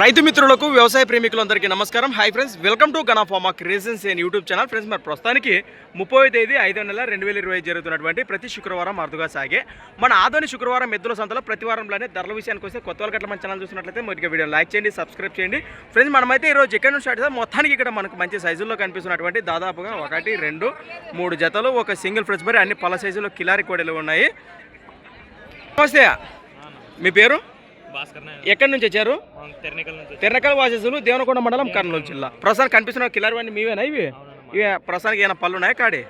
రైతు మిత్రులకు వ్యవసాయ ప్రేమికులందరికీ నమస్కారం. Hi friends welcome to Gana pharma and YouTube channel friends మరి ప్రస్తుతానికి ముప్పై తేదీ ఐదో నెల రెండు వేల ఇరవై జరుగుతున్నటువంటి ప్రతి శుక్రవారం అరుదుగా సాగే. మన ఆదోని శుక్రవారం మెద్దుల సంతలో ప్రతి వారంలోనే ధరల విషయానికి వస్తే కొత్త వాళ్ళకి మన ఛానల్ చూసినట్లయితే మొదటిగా వీడియో లైక్ చేయండి సబ్స్క్రైబ్ చేయండి. ఫ్రెండ్స్ మనమైతే ఈరోజు ఎక్కడి నుంచి స్టార్ట్ చేద్దాం? మొత్తానికి ఇక్కడ మనకు మంచి సైజుల్లో కనిపిస్తున్నటువంటి దాదాపుగా ఒకటి రెండు మూడు జతలు ఒక సింగిల్ ఫ్రెండ్స్ మరి అన్ని పల సైజులో కిలారి కోడలు ఉన్నాయి. నమస్తే మీ పేరు? ఎక్కడి నుంచి వచ్చారు? తెరనికల్ వాసేసులు దేవనకొండ మండలం కర్నూలు జిల్లా. ప్రస్తుతానికి కనిపిస్తున్న కిల్లర్ వన్నీ మీవేనా ఇవి? ఇవి ప్రస్తుతానికి ఏమైనా పళ్ళు ఉన్నాయి కాడి?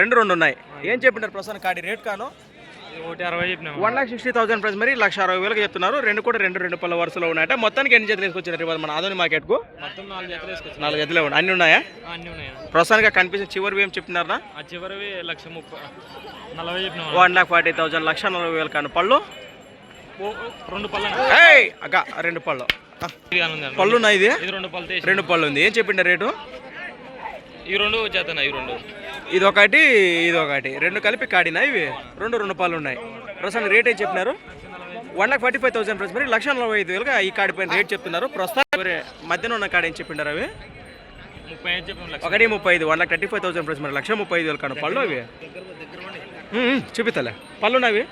రెండు రెండు ఉన్నాయి. ఏం చెప్పినారు ప్రస్తుతానికి కాడి రేట్ కాను? One lakh sixty thousand price మరి లక్ష అరవై వేలకు చెప్తున్నారు. రెండు కూడా రెండు రెండు పళ్ళ వరుసలో ఉన్నాయట. మొత్తానికి ఎన్ని జతలు వేసుకొచ్చారు ఇవాళ మన ఆదోని మార్కెట్కు? మొత్తం నాలుగు జతలు ఉన్నాయి. అన్ని ఉన్నాయా? ప్రస్తుతానికి కనిపించిన చివరి ఏం చెప్తున్నారా చివరివి లక్ష ముప్పై నలభై వన్ లాక్ ఫార్టీ థౌసండ్ లక్ష నలభై వేలు కాను పళ్ళు. రెండు పళ్ళు రెండు పళ్ళు. పళ్ళు ఉన్నాయి ఇది? ఇది రెండు పళ్ళు తీసి. రెండు పళ్ళు ఉంది. ఏం చెప్పిండ రేటు? ఈ రెండు చేతనా ఈ రెండు? ఇది ఒకటి ఇది ఒకటి. రెండు కలిపి కాడినా ఇవి? రెండు రెండు పాలు ఉన్నాయి. ప్రస్తుతం రేట్ ఏం చెప్పినారు? One lakh forty five thousand plus మరి లక్ష నలభై ఐదు వేలుగా ఈ కాడి పైన రేట్ చెప్తున్నారు. ప్రస్తుతం మరి మధ్యన ఉన్న కాడ ఏం చెప్పిండారు అవి? ఒకటి ముప్పై ఐదు one lakh thirty five thousand plus మరి లక్ష ముప్పై ఐదు వేలు కాను. పళ్ళు అవి? చూపిస్తాలే పళ్ళు ఉన్నవి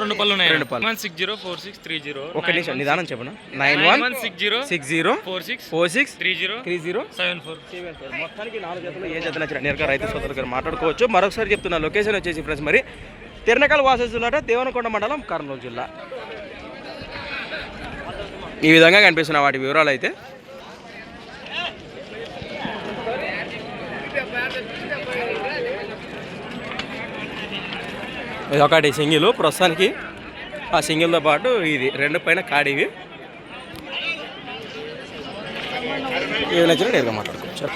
రెండు పళ్ళు ఉన్నాయి? రెండు పళ్ళు. One six zero four six three zero ఒక నిమిషం నిదానం చెప్పను? Nine one one six zero six zero four six four six three zero three zero seven four మొత్తానికి నాలుగు జతలు ఏ జత నచ్చిన నేరుగా రైతు సోదరులు గారు మాట్లాడుకోవచ్చు. మరొకసారి చెప్తున్నా లొకేషన్ వచ్చేసి ఫ్రెండ్స్ మరి తిరణకల్ వాసేస్తున్నట దేవనకొండ మండలం కర్నూలు జిల్లా. ఈ విధంగా కనిపిస్తున్న వాటి వివరాలు అయితే ఒకటి సింగిల్. ప్రస్తుతానికి ఆ సింగిల్తో పాటు ఇది రెండు పైన కాడివి ఏది నచ్చినా నేరుగా మాట్లాడుకోవచ్చు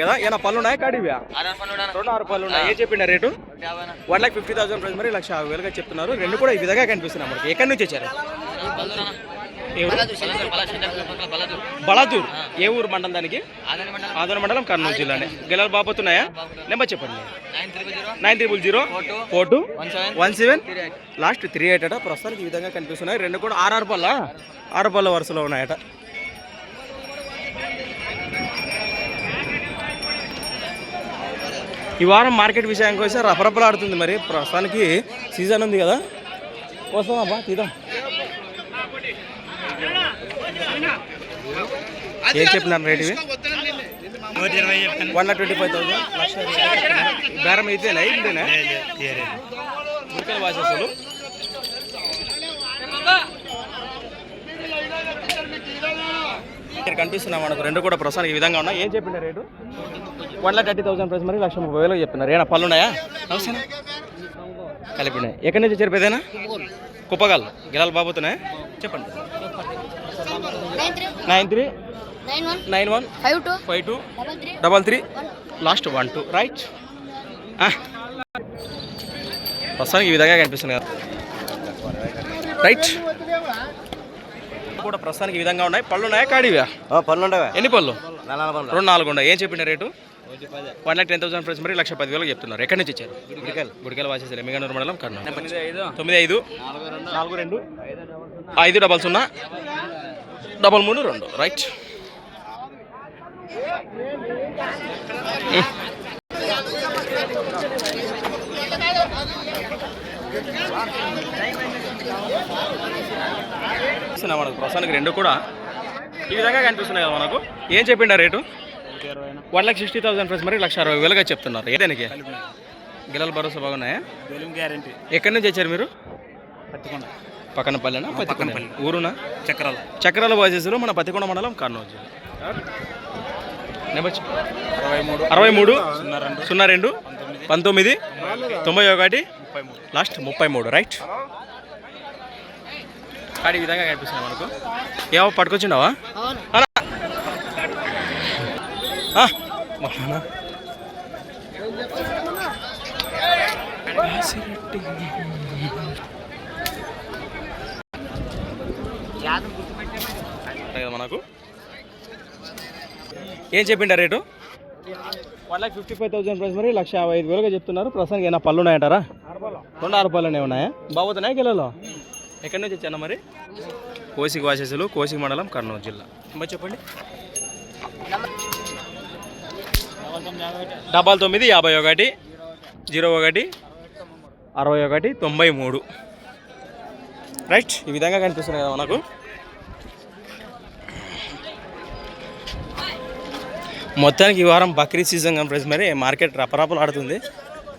కదా ఏమైనా పళ్ళు ఉన్నాయా కాడివి రెండు ఆరు పళ్ళు ఉన్నాయి? ఏ చెప్పిండ rate? One lakh fifty thousand price మరి లక్ష యాభై వేలుగా చెప్తున్నారు. రెండు కూడా ఈ విధంగా కనిపిస్తున్నాయి మనకి. ఎక్కడి నుంచి వచ్చారు? బలాదూర్ ఏ ఊరు మండలం దానికి? ఆదోని మండలం. కర్నూలు జిల్లానే. గెలాలు బాపోతున్నాయా నెంబర్ చెప్పండి. Nine triple zero four two. One seven. Last three eight అట. ప్రస్తుతానికి ఈ విధంగా కనిపిస్తున్నాయి. రెండు కూడా ఆర్ఆర్ పళ్ళ ఆరు పళ్ళ వరుసలో ఉన్నాయట. ఈ వారం మార్కెట్ విషయానికి వస్తే రపరపలాడుతుంది మరి. ప్రస్తుతానికి సీజన్ ఉంది కదా. వస్తామా తీద్దాం. ఏం చెప్పినారు రేట్ ఇవి? One lakh twenty five thousand. లక్ష బేరం అయితేనా ఇంతేనా మురికల ఇక్కడ కనిపిస్తున్నాం మనకు. రెండు కూడా ప్రస్తుతానికి ఈ విధంగా ఉన్నాయి. ఏం చెప్పిండే rate? One lakh thirty thousand price. మరి లక్ష ముప్పై వేలు చెప్తున్నారు ఏనా పళ్ళు ఉన్నాయా? అవసరం? కలిపినాయి. ఎక్కడి నుంచి చెరిపోయేదేనా కుప్పగాల్. గిలాలు బాబోతున్నాయా చెప్పండి. Nine three nine one five two five two double three last one two right. ప్రస్తుతానికి ఈ విధంగా కనిపిస్తుంది కదా. రైట్. కూడా ప్రస్తుతానికి ఈ విధంగా ఉన్నాయి. పళ్ళు ఉన్నాయా కాడివా పళ్ళు ఉండవా. ఎన్ని పళ్ళు? రెండు నాలుగు ఉన్నాయి. ఏం చెప్పిండే rate? One lakh ten thousand price మరి లక్ష పది వేలకు చెప్తున్నారు. ఎక్కడి నుంచి ఇచ్చారు? గుడికల్ గుడికల్ వాసేసారు ఎమ్మిగనూరు మండలం కర్నూలు. తొమ్మిది ఐదు. నాలుగు రెండు. ఐదు డబల్ సున్నా. డబల్ మూడు రెండు. రైట్ మనకు ప్రస్తుతానికి రెండు కూడా. ఈ విధంగా కనిపిస్తున్నాయి కదా మనకు. ఏం చెప్పిండ rate? One lakh sixty thousand price మరి లక్ష అరవై వేలుగా చెప్తున్నారు. ఏదానికి గిల్లల భరోసా బాగున్నాయా? గ్యారంటీ. ఎక్కడి నుంచి వచ్చారు మీరు? పక్కన పల్లెనా? పత్తికొండ ఊరునా? చక్రాలు. చక్రాల బాజెస్లో మన పత్తికొండ మండలం కర్నూలు జిల్లా. అరవై మూడు. సున్నా రెండు. సున్నా రెండు. పంతొమ్మిది. తొంభై ఒకటి. లాస్ట్ ముప్పై మూడు. రైట్. కాడి ఈ విధంగా కనిపిస్తుంది మనకు. ఏమో పట్టుకొచ్చిండవా? అవును అలా. ఆ, మా నాన్న. ఉంటాయి కదా మనకు? ఏం చెప్పిండ rate? One lakh fifty five thousand price మరి లక్ష యాభై ఐదు వేలుగా చెప్తున్నారు. ప్రస్తుతానికి ఏమైనా పళ్ళు ఉన్నాయంటారా రెండు ఆరు పళ్ళనే ఉన్నాయా? బాగుతున్నాయా గిల్లలో ఎక్కడి నుంచి వచ్చాను మరి? కోసిక వాసేసులు కోసిక మండలం కర్నూలు జిల్లా. మరి చెప్పండి. డబల్ తొమ్మిది యాభై ఒకటి జీరో ఒకటి అరవై ఒకటి తొంభై మూడు. రైట్ ఈ విధంగా కనిపిస్తున్నాయి కదా మనకు. మొత్తానికి ఈ వారం బక్రీద్ సీజన్ కనిపిస్తుంది మరి మార్కెట్ రపరపలు ఆడుతుంది.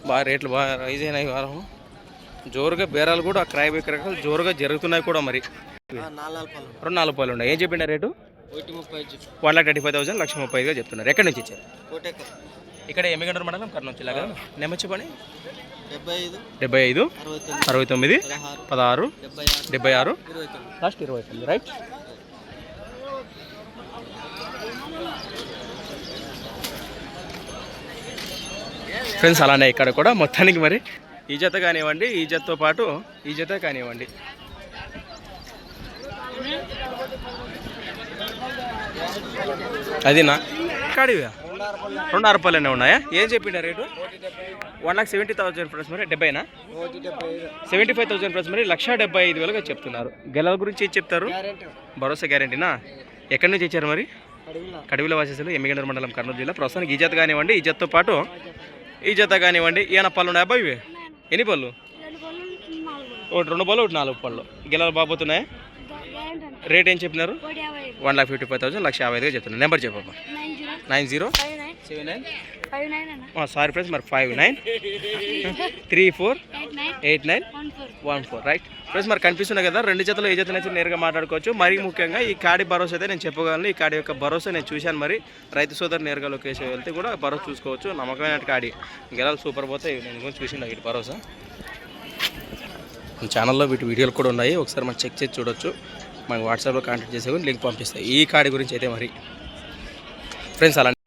బాగా రేట్లు బాగా రైజ్ అయినాయి ఈ వారం. జోరుగా బేరాలు కూడా క్రయ విక్రయాలు జోరుగా జరుగుతున్నాయి కూడా మరి. రెండు నాలుగు పాలు ఉన్నాయి. ఏం చెప్పిండ rate? One lakh thirty five thousand లక్ష ముప్పై ఐదుగా చెప్తున్నారు. ఎక్కడి నుంచి ఇచ్చారు? ఇక్కడ ఎమ్మిగండ్ర మండలం కర్నూలు జిల్లా కదా? నెంబర్ చెప్పండి డెబ్బై ఐదు అరవై తొమ్మిది పదహారు డెబ్బై ఆరు లాస్ట్ ఇరవై తొమ్మిది రైట్? ఫ్రెండ్స్ అలానే ఇక్కడ కూడా మొత్తానికి మరి. ఈ జత కానివ్వండి ఈ జతతో పాటు ఈ జత కానివ్వండి. అదినా? కాడివా? రెండు అరపాలనే ఉన్నాయా? ఏం చెప్పిండ rate? One lakh seventy thousand friends మరి డెబ్బైనా? సెవెంటీ ఫైవ్ థౌసండ్ ప్లస్ మరి లక్ష డెబ్బై ఐదు వేలుగా చెప్తున్నారు. గెలవ గురించి ఏం చెప్తారు? భరోసా గ్యారంటీనా? ఎక్కడి నుంచి ఇచ్చారు మరి? కడివిల వాసేసులు ఎమ్మిగండర్ మండలం కర్నూలు జిల్లా. ప్రస్తుతానికి ఈ జత కానివ్వండి ఈ జతతో పాటు ఈ జత కానివ్వండి ఈయన పళ్ళు ఉన్నాయి అబ్బాయి ఇవి? ఎన్ని పళ్ళు? ఒకటి రెండు పళ్ళు ఒకటి నాలుగు పళ్ళు. గెలలు బాగుతున్నాయా రేట్ ఏం చెప్పినారు? One lakh fifty five thousand లక్ష యాభై ఐదుగా చెప్తున్నారు. నెంబర్ చెప్పమ్మా nine zero. Seven nine? Sorry friends మరి five nine three four eight nine? One four. Right. Friends మరి కనిపిస్తున్నాయి కదా రెండు జతలు ఏ జత నుంచి నేరుగా మాట్లాడుకోవచ్చు మరీ ముఖ్యంగా ఈ కాడి భరోసా అయితే నేను చెప్పగలను. ఈ కాడి యొక్క భరోసా నేను చూశాను మరి. రైతు సోదరు నేరుగా లొకేషన్ వెళ్తే కూడా భరోసా చూసుకోవచ్చు. నమ్మకమైన కాడి. గెలాలు సూపర్ పోతే నేను కూడా చూసిన వీటి భరోసా ఛానల్లో వీటి వీడియోలు కూడా ఉన్నాయి. ఒకసారి మనం చెక్ చేసి చూడొచ్చు. మనకి వాట్సాప్లో కాంటాక్ట్ చేసే కూడా లింక్ పంపిస్తాయి. ఈ కాడి గురించి అయితే మరి. ఫ్రెండ్స్ అలానే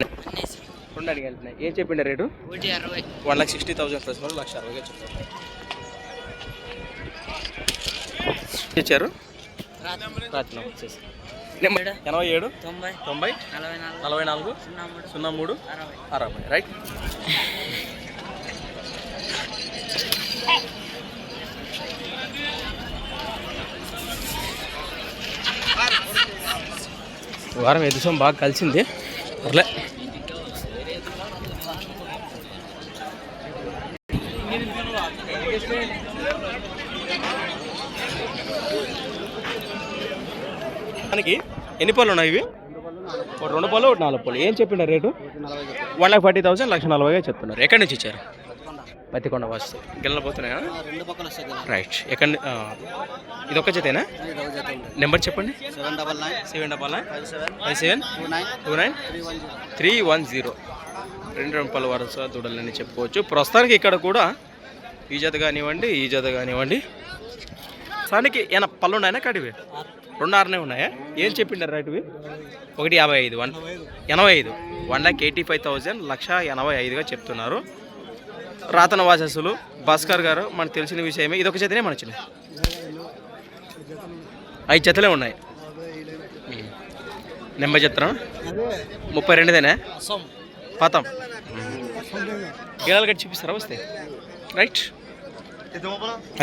రెండు అడిగి ఏం చెప్పిండే రేటు ఒకటి అరవై one lakh sixty thousand plus వాళ్ళు లక్ష అరవైగా చెప్పారు ఇచ్చారు వచ్చేసి ఎనభై ఏడు తొంభై తొంభై నలభై నాలుగు సున్నా మూడు అరవై అరవై రైట్ వారం ఎదుసం బాగా కలిసింది అట్లే మనకి ఎన్ని పళ్ళు ఉన్నాయి ఇవి? ఒక రెండు పళ్ళు ఒకటి నాలుగు పళ్ళు. ఏం చెప్పిండ rate? One lakh forty thousand లక్ష నలభైగా చెప్తున్నారు. ఎక్కడి నుంచి ఇచ్చారు? పత్తికొండ వస్తు గిల్లపోతున్నాయా రెండు పక్కల వస్తాయి కదా రైట్. ఎక్కడ ఇది ఒక్క జతేనా? ఉంది. నెంబర్ చెప్పండి. Seven double nine. Seven double nine. Five seven. Two nine. Two nine. Three one zero. Three one zero. రెండు రెండు పళ్ళు వరుస దూడలని చెప్పుకోవచ్చు. ప్రస్తుతానికి ఇక్కడ కూడా ఈ జత కానివ్వండి ఈ జత కానివ్వండి. ప్రస్తుతానికి ఏమైనా పళ్ళు ఉన్నాయా కడివి రెండు ఆరునే ఉన్నాయా? ఏం చెప్పిండారు రైట్ ఇవి ఒకటి యాభై ఐదు వన్ ఎనభై ఐదు. One lakh eighty five thousand లక్ష ఎనభై ఐదుగా చెప్తున్నారు. రాతన వాసస్సులు భాస్కర్ గారు మనకు తెలిసిన విషయమే. ఇది ఒక జతనే మన వచ్చినాయి ఐదు జతలే ఉన్నాయి. నెంబర్ చెప్తాను ముప్పై రెండుదేనా? పాతం. గేదెలు కట్టి చూపిస్తారా వస్తే? రైట్.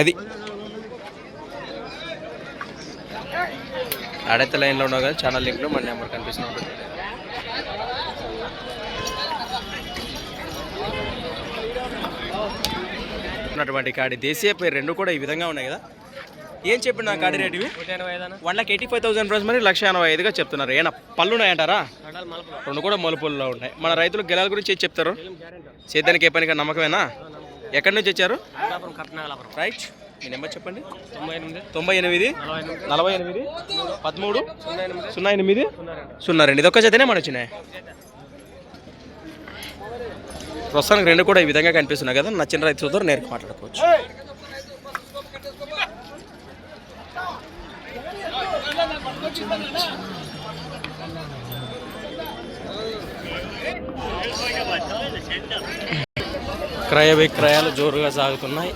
అది. ఆడైతే లైన్లో ఉన్నావు కదా ఛానల్ లింక్లో మన నెంబర్ కనిపిస్తూ ఉంటుంది. ఉన్నటువంటి కాడి దేశీయ పేరు రెండు కూడా ఈ విధంగా ఉన్నాయి కదా. ఏం చెప్పిన నా కాడి రేటు ఇవి? One lakh eighty five thousand price మరి లక్ష ఎనభై ఐదుగా చెప్తున్నారు. ఏనా పళ్ళు ఉన్నాయంటారా? రెండు కూడా మలుపుల్లో ఉన్నాయి. మన రైతులు గెలాల గురించి ఏం చెప్తారు? సేద్యానికి ఏ పనిగా నమ్మకమేనా? ఎక్కడి నుంచి వచ్చారు రైట్ మీ నెంబర్ చెప్పండి తొంభై ఎనిమిది తొంభై ఎనిమిది నలభై ఎనిమిది పదమూడు సున్నా ఎనిమిది సున్నా రెండు రెండు ఇదొక్క జతనే మన వచ్చినాయి ప్రస్తుతానికి రెండు కూడా ఈ విధంగా కనిపిస్తున్నాయి కదా నచ్చిన రైతు సోదరు నేరుగా మాట్లాడుకోవచ్చు క్రయ విక్రయాలు జోరుగా సాగుతున్నాయి.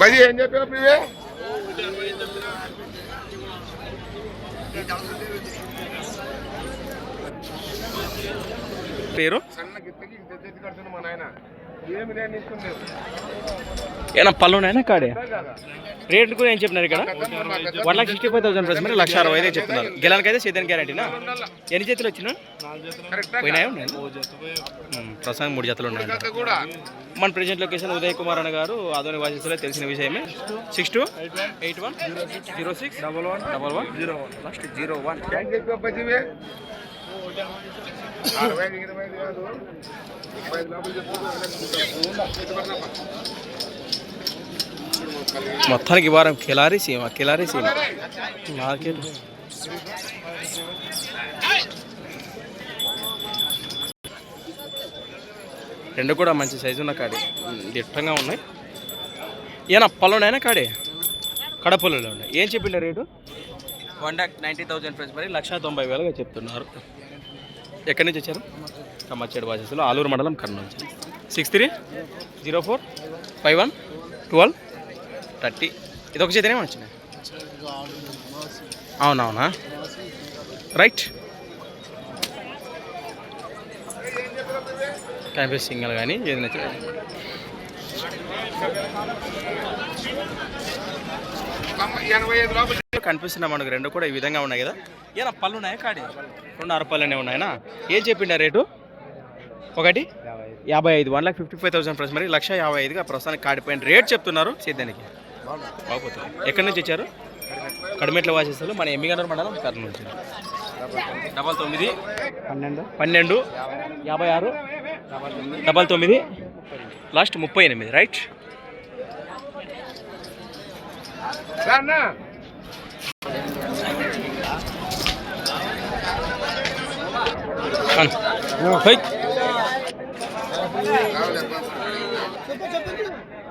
మరి ఏం చెప్పావు నువ్వే? పేరు? సన్న గిత్తకి ఇంత చేతి కడుతున్నా మా నాయన. ఏమి నేను ఇస్తుండేది ఏనా పళ్ళు ఉన్నాయనా కాడే? రేట్ కూడా ఏం చెప్పినారు ఇక్కడ? One lakh sixty five thousand plus మరి లక్ష అరవై ఐదు చెప్తున్నారు గెలానికి అయితే సేద్యానికి గ్యారంటీనా? ఎన్ని చేతులు వచ్చినా పోయినాయా? ఉన్నాయి? ప్రస్తుతానికి మూడు జతలు ఉన్నాయి మన ప్రెజెంట్ లొకేషన్ ఉదయ్ కుమార్ అన్న గారు ఆధునిక వాసిస్తులో తెలిసిన విషయమే. Six two eight one zero six double one double one zero one last zero one అరవై ఐదు ఇరవై ఐదు మొత్తానికి వారం కిలారీ సీమ కిలారీ సీమ. మార్కెట్. రెండు కూడా మంచి సైజు ఉన్న కాడి. దిట్టంగా ఉన్నాయి? ఈయన పళ్ళున్నాయనా కాడే? కడపల్లులో ఉన్నాయి. ఏం చెప్పిండే rate? One lakh ninety thousand price మరి లక్ష తొంభై వేలుగా చెప్తున్నారు. ఎక్కడి నుంచి వచ్చారు? కమ్మచ్చేడు బాజెస్లో ఆలూరు మండలం Kurnool six three zero four five one twelve thirty. ఇది ఒక చేతనే వచ్చినాయి అవునవునా? రైట్. కనిపిస్తే సింగల్ కానీ ఏది నచ్చింది? ఎనభై కనిపిస్తున్నా మనకు రెండు కూడా ఈ విధంగా ఉన్నాయి కదా. ఏనా పళ్ళు ఉన్నాయా కాడి? రెండు అర పళ్ళనే ఉన్నాయనా? ఏం చెప్పిండా రేటు? ఒకటి? యాభై ఐదు. One lakh fifty five thousand plus. మరి లక్ష యాభై ఐదుగా ప్రస్తుతానికి కాడిపోయిన రేట్ చెప్తున్నారు సేద్యానికి బాగుపోతుంది ఎక్కడి నుంచి వచ్చారు? కడిమెట్ల వాసిస్తారు మన ఎమ్మిగనూరు మండలం కర్నూలు నుంచి. డబల్ తొమ్మిది పన్నెండు. పన్నెండు యాభై ఆరు డబల్ తొమ్మిది లాస్ట్ ముప్పై ఎనిమిది రైట్.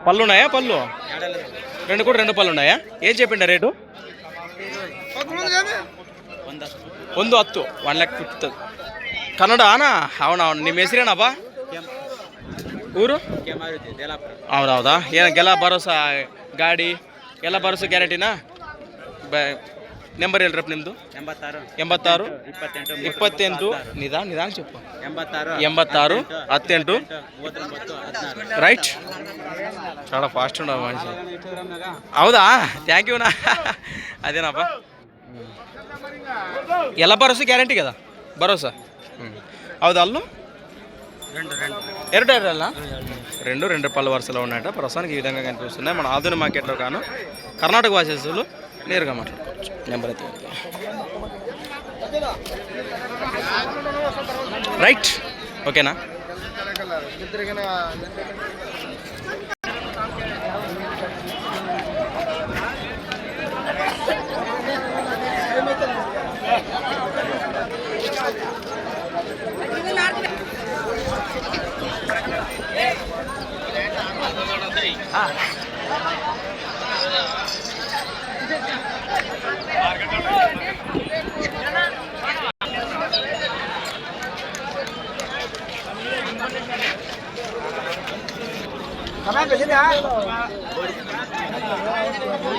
పళ్ళు ఉన్నాయా? పళ్ళు. రెండు కూడా రెండు పళ్ళు ఉన్నాయా ఏం చెప్పిండ రేటు ಒಂದು ಹತ್ತು ಒನ್ ಲ್ಯಾಕ್ ಫಿಫ್ಟಿ ಕನ್ನಡ ಅಣ್ಣ అవునవును ನಿಮ್ಮ ಹೆಸರೇನಪ್ಪ ಊರು ಹೌದೌದಾ ಏನು ಗೆಲ್ಲ ಭರೋಸಾ ಗಾಡಿ ಎಲ್ಲ ಭರೋಸಾ ಗ್ಯಾರಂಟಿನಾ ಬ ನೆಂಬರ್ ಹೇಳ್ರಪ್ಪ ನಿಮ್ಮದು ಎಂಬತ್ತಾರು ಎಂಬತ್ತಾರು ಇಪ್ಪತ್ತೆಂಟು ಇಪ್ಪತ್ತೆಂಟು ನಿಧಾನ ನಿಧಾನ చెప్పు ಎಂಬತ್ತಾರು ಎಂಬತ್ತಾರು ಹತ್ತೆಂಟು ಮೂವತ್ತೊಂಬತ್ತು ಹದಿನಾರು రైట్ చాలా ఫాస్ట్ ఉండవు మనిషి ಹೌದಾ థ్యాంక్ యూనా అదేనాప ఎలా భరోసా గ్యారంటీ కదా భరోసా ಹೌದಾ ಅಲ್ಲೂ రెండు రెండు ಎರಡು ಎರಡಲ್ಲ రెండు రెండు పళ్ళ వరుసలో ఉన్నాయట ప్రస్తుతానికి ఈ విధంగా కనిపిస్తున్నాయి మన ఆధునిక మార్కెట్లో కాను కర్ణాటక వాసేసులు నేరుగా మాట్లాడుకోవచ్చు. నెంబర్ అయితే రైట్. ఓకేనా?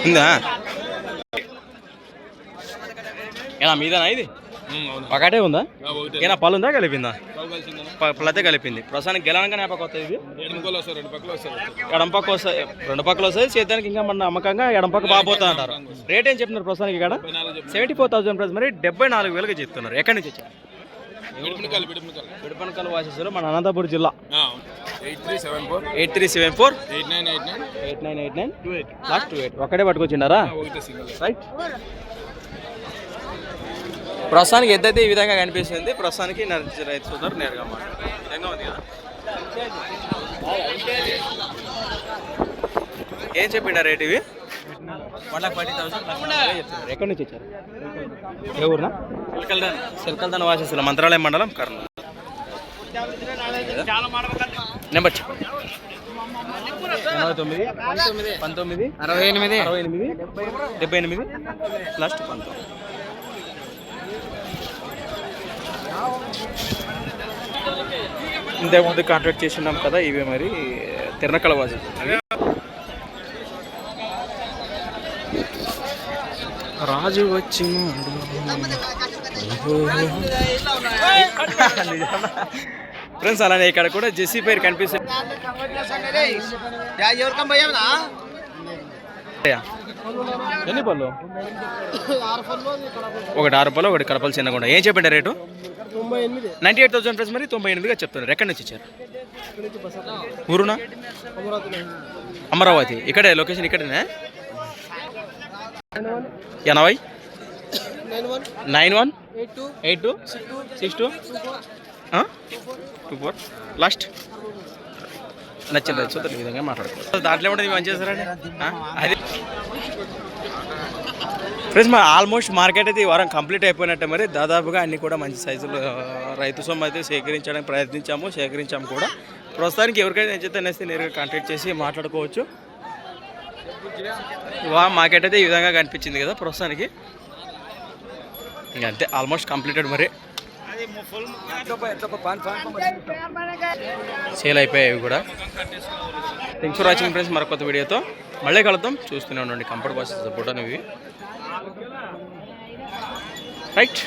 ఉందా ఏనా మీదేనా ఇది? ఒకటే ఉందా? ఏనా పళ్ళు ఉందా కలిపిందా? ప- పళ్ళైతే కలిపింది. ప్రస్తుతానికి గెలనగా నేపక వస్తుంది ఇది ఎడం పక్క వస్తాయి రెండు పక్కలు వస్తాయి చేద్దానికి ఇంకా మన నమ్మకంగా ఎడం పక్క బాబోతా అంటారు. రేట్ ఏం చెప్తున్నారు ప్రస్తుతానికి ఇక్కడ? సెవెంటీ ఫోర్ థౌసండ్ ప్రైస్ మరి డెబ్బై నాలుగు వేలుగా చెప్తున్నారు. ఎక్కడి నుంచి వచ్చారు? విడుపనకల్ వాసిస్తారు మన అనంతపురం జిల్లా. Eight three seven four. Eight three seven four. Eight nine eight nine. Eight nine eight nine. Two eight. Last two eight ఒకటే పట్టుకొచ్చిండారా రైట్ ప్రస్తుతానికి ఎద్దైతే ఈ విధంగా కనిపిస్తుంది ప్రస్తుతానికి నడిచి రైతు సోదరు నేరుగా విధంగా ఉంది కదా? ఏం చెప్పిండా రేట్ ఇవి? వన్ లాక్ ఫార్టీ థౌసండ్ ఎక్కడి నుంచి వచ్చారు? ఏ ఊరునా? సిల్కల్దాన్. సిల్కల్దాన్ వాసేసిన మంత్రాలయం మండలం కర్నూలు. నెంబర్ చెప్పండి ఎనభై తొమ్మిది పంతొమ్మిది అరవై ఎనిమిది. అరవై ఎనిమిది డెబ్బై ఎనిమిది లాస్ట్ పంతొమ్మిది. ఇంతకుముందు కాంటాక్ట్ చేసినాం కదా ఇవే మరి తిరణకల వాజు. రాజు వచ్చి ఫ్రెండ్స్ అలానే ఇక్కడ కూడా జెస్సీ పేరు కనిపిస్తుంది ఎన్ని పళ్ళు? ఒకటి ఆరు పళ్ళు ఒకటి కడపలు చిన్నగుండ ఏం చెప్పండి rate? Ninety eight thousand friends మరి తొంభై ఎనిమిదిగా చెప్తున్నారు. ఎక్కడి నుంచి వచ్చారు? ఊరునా? అమరావతి. ఇక్కడే లొకేషన్ ఇక్కడనే? ఎనభై? Nine one. Eight two. Six two? Two four. Last. నచ్చింది? చూద్దాం ఈ విధంగా మాట్లాడుకోవాలి దాంట్లో ఏమంటుంది? మంచి చేస్తారండి? అది. ఫ్రెండ్స్ మా ఆల్మోస్ట్ మార్కెట్ అయితే ఈ వారం కంప్లీట్ అయిపోయినట్టే మరి. దాదాపుగా అన్ని కూడా మంచి సైజులు రైతు సొమ్ము అయితే సేకరించడానికి ప్రయత్నించాము సేకరించాము కూడా. ప్రస్తుతానికి ఎవరికైనా నచ్చితే నేరుగా కాంటాక్ట్ చేసి మాట్లాడుకోవచ్చు. వా మార్కెట్ అయితే ఈ విధంగా కనిపించింది కదా ప్రస్తుతానికి. అంతే ఆల్మోస్ట్ కంప్లీటెడ్ మరి. సేల్ అయిపోయాయి కూడా. థింగ్స్ ఫర్ వాచింగ్ ఫ్రెండ్స్ మరొక వీడియోతో మళ్ళీ కలుద్దాం. చూస్తూనే ఉండండి. కంఫర్ట్ బాక్సెస్ సపోర్ట్ అనేవి రైట్